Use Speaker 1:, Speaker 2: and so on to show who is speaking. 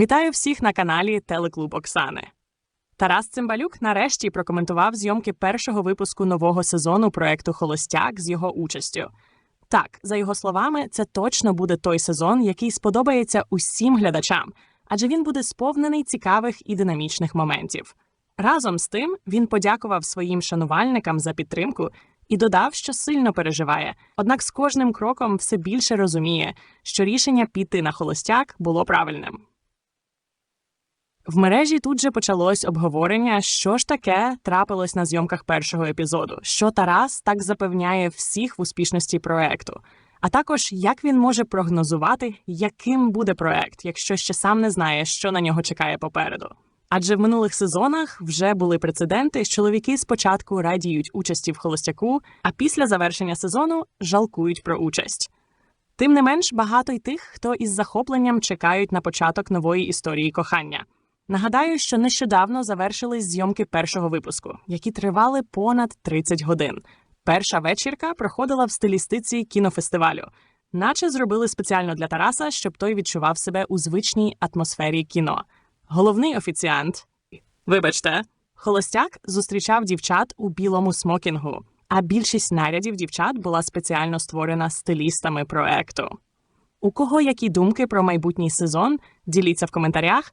Speaker 1: Вітаю всіх на каналі Телеклуб Оксани. Тарас Цимбалюк нарешті прокоментував зйомки першого випуску нового сезону проекту Холостяк з його участю. Так, за його словами, це точно буде той сезон, який сподобається усім глядачам, адже він буде сповнений цікавих і динамічних моментів. Разом з тим він подякував своїм шанувальникам за підтримку і додав, що сильно переживає, однак з кожним кроком все більше розуміє, що рішення піти на холостяк було правильним. В мережі тут же почалось обговорення, що ж таке трапилось на зйомках першого епізоду, що Тарас так запевняє всіх в успішності проекту, а також як він може прогнозувати, яким буде проект, якщо ще сам не знає, що на нього чекає попереду. Адже в минулих сезонах вже були прецеденти, чоловіки спочатку радіють участі в холостяку, а після завершення сезону жалкують про участь. Тим не менш, багато й тих, хто із захопленням чекають на початок нової історії кохання. Нагадаю, що нещодавно завершились зйомки першого випуску, які тривали понад 30 годин. Перша вечірка проходила в стилістиці кінофестивалю, наче зробили спеціально для Тараса, щоб той відчував себе у звичній атмосфері кіно. Головний офіціант, вибачте, холостяк зустрічав дівчат у білому смокінгу, а більшість нарядів дівчат була спеціально створена стилістами проекту. У кого які думки про майбутній сезон? Діліться в коментарях